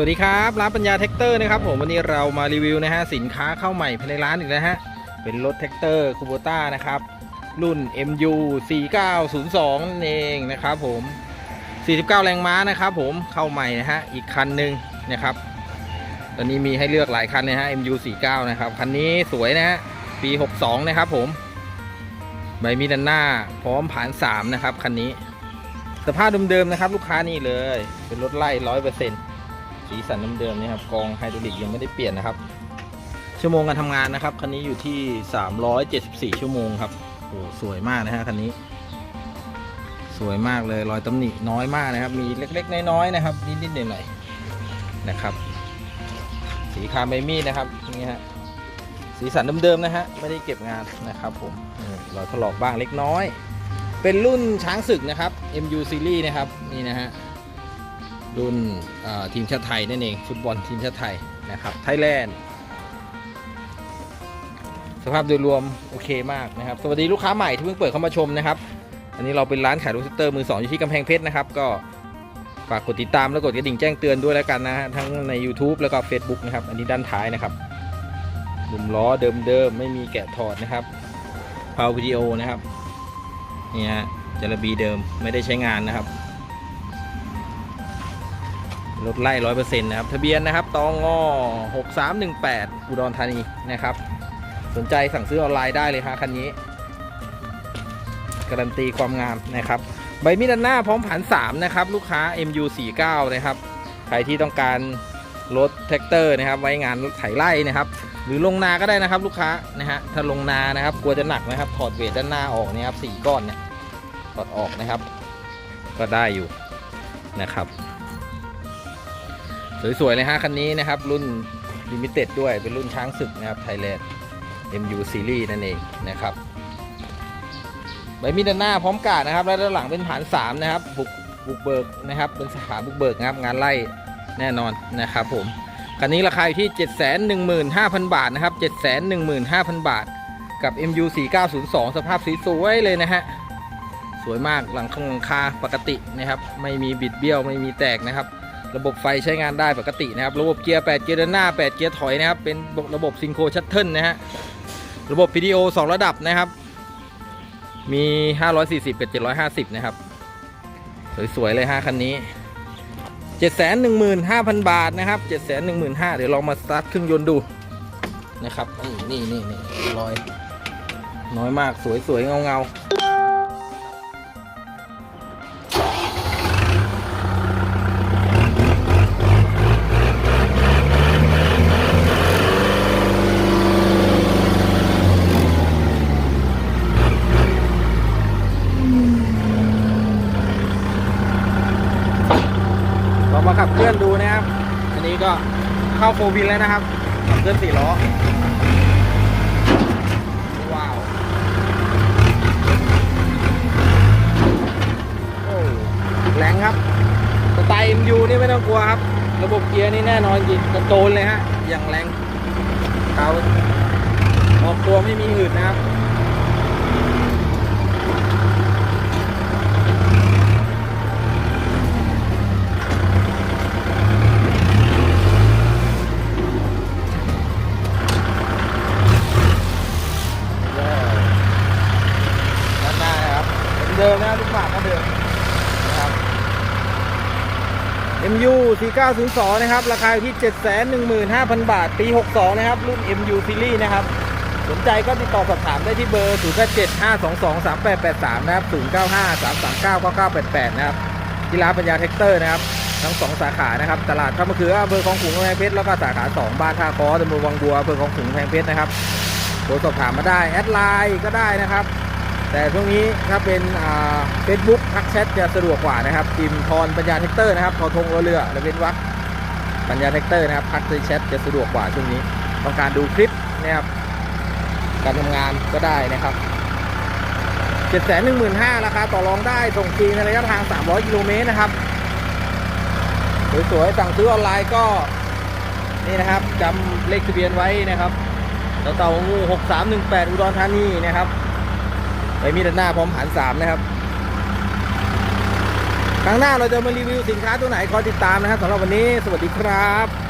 วัสดีครับร้านปัญญาแท็กเตอร์นะครับผมวันนี้เรามารีวิวนะฮะสินค้าเข้าใหม่ภายในร้านอีกแล้วฮะเป็นรถแท็กเตอร์คูโบต้านะครับรุ่น MU 4902นั่นเองนะครับผม 49 แรงม้านะครับผมเข้าใหม่นะฮะอีกคันหนึ่งนะครับตอนนี้มีให้เลือกหลายคันเลยฮะ MU 49นะครับคันนี้สวยนะฮะปี 62 นะครับผมใบมีด้านหน้าพร้อมผ่าน3นะครับคันนี้ สภาพเดิมๆนะครับลูกค้านี่เลย เป็นรถไล่ร้อยเปอร์เซ็นต์ สีสันเดิมๆนี่ครับกองไฮดรอลิกยังไม่ได้เปลี่ยนนะครับ ชั่วโมงการทำงานนะครับคันนี้อยู่ที่ 374 ชั่วโมงครับโอ้สวยมากนะฮะคันนี้ สวยมากเลยรอยตำหนิน้อยมากนะครับ มีเล็กๆ น้อยๆนะครับนิดๆหน่อยๆนะครับ สีคาร์ไมมี่นะครับนี่ฮะสีสันเดิมๆนะฮะไม่ได้เก็บงานนะครับผมอืมรอยถลอกบ้างเล็กน้อย เป็นรุ่นช้างศึกนะครับ MU Series นะครับนี่นะฮะ รุ่นทีมชาติไทยนั่นเองฟุตบอลทีมชาติไทยนะครับไทยแลนด์สภาพโดยรวมโอเคมากนะครับ สวัสดีลูกค้าใหม่ที่เพิ่งเปิดเข้ามาชมนะครับ อันนี้เราเป็นร้านขายรถสเตอร์มือสองอยู่ที่กำแพงเพชรนะครับ ก็ฝากกดติดตามแล้วกดกระดิ่งแจ้งเตือนด้วยแล้วกันนะฮะทั้งใน YouTube แล้วก็ Facebook นะครับ อันนี้ด้านท้ายนะครับหลุมล้อเดิมๆไม่มีแกะถอดนะครับพาววิดีโอนะครับนี่ฮะจระบีเดิมไม่ได้ใช้งานนะครับ รถไล่ร้อยเปอร์เซ็นต์นะครับ ทะเบียนนะครับตองงอหกสามหนึ่งแปดอุดรธานีนะครับ สนใจสั่งซื้อออนไลน์ได้เลยฮะคันนี้ การันตีความงามนะครับ ใบมีดด้านหน้าพร้อมผัน3นะครับ ลูกค้า MU 49 นะครับ ใครที่ต้องการรถแท็กเตอร์นะครับ ไว้งานไถไร่นะครับ หรือลงนาก็ได้นะครับ ลูกค้านะฮะถ้าลงนานะครับ กลัวจะหนักนะครับ ถอดเวทด้านหน้าออกนี่ยครับสี่ก้อนเนี่ยถอดออกนะครับ ก็ได้อยู่นะครับ สวยๆเลยฮะคันนี้นะครับ รุ่นลิมิเต็ดด้วยเป็นรุ่นช้างศึกนะครับไทยแลนด์ MU Series นั่นเองนะครับใบมีดด้านหน้าพร้อมกาดนะครับ แล้วด้านหลังเป็นฐาน 3 นะครับบุกบุกเบิกนะครับ เป็นสาขาบุกเบิกนะครับ งานไล่แน่นอนนะครับผมคันนี้ราคาอยู่ที่ 715,000 บาทนะครับ 715,000 บาท กับ MU 4902 สภาพสีสวยเลยนะฮะ สวยมากหลังคาปกตินะครับ ไม่มีบิดเบี้ยวไม่มีแตกนะครับ ระบบไฟใช้งานได้ปกตินะครับ ระบบเกียร์ 8 เกียร์เดินหน้า 8 เกียร์ถอยนะครับ เป็นระบบซิงโครชัตเทิลนะฮะ ระบบ PDO 2 ระดับนะครับ มี 540 กับ 750 นะครับ สวยๆเลยฮะคันนี้ 715,000 บาทนะครับ 715,000 เดี๋ยวลองมาสตาร์ทเครื่องยนต์ดูนะครับ นี่นี่นี่นี่รอย น้อยมากสวยๆเงาๆ ขับเคลื่อนดูนะครับ อันนี้ก็เข้าโฟวินแล้วนะครับขับเคลื่อนสี่ล้อว้าวโอ้แรงครับสไตล์ MU นี่ไม่ต้องกลัวครับ ระบบเกียร์นี่แน่นอนจริงกระโจนเลยฮะอย่างแรงเขาออกตัวไม่มีหืดนะครับ เดิมนะครับลูกหมากก็เดิมนะครับ MU 4902 นะครับ ราคาที่ 715,000 บาท ปี 62 นะครับ รุ่น MU Series นะครับ สนใจก็ติดต่อสอบถามได้ที่เบอร์ 0 7 5 2 2 3 8 8 3 นะครับ 0953399988 นะครับที่ร้านปัญญาแท็กเตอร์นะครับ ทั้ง 2 สาขานะครับ ตลาดข้ามะเขืออำเภอคลองขุงกำแพงเพชร แล้วก็สาขา 2 บ้านท่าคอตำบลวังบัวอำเภอคลองขุงกำแพงเพชรนะครับโทรสอบถามมาได้ แอดไลน์ก็ได้นะครับ แต่ช่วงนี้ถ้าเป็นเฟซบุ๊กทักแชทจะสะดวกกว่านะครับพิมพ์ทอนปัญญาแท็กเตอร์นะครับทอทงรเรือและเว้นวรรคปัญญาแท็กเตอร์นะครับทักแชทจะสะดวกกว่าช่วงนี้ ต้องการดูคลิปนะครับการทำงานก็ได้นะครับ7 1 5 0 0 0ราคาต่อรองได้ส่งฟรีในระยะทาง 300กิโลเมตรนะครับสวยๆสั่งซื้อออนไลน์ก็นี่นะครับจำเลขทะเบียนไว้นะครับต่อเต่างู 6318 อุดรธานีนะครับ ไปมีด้านหน้าพร้อมหันสามนะครับครครั้งหน้าเราจะมารีวิวสินค้าตัวไหนคอยติดตามนะครับสำหรับวันนี้ สวัสดีครับ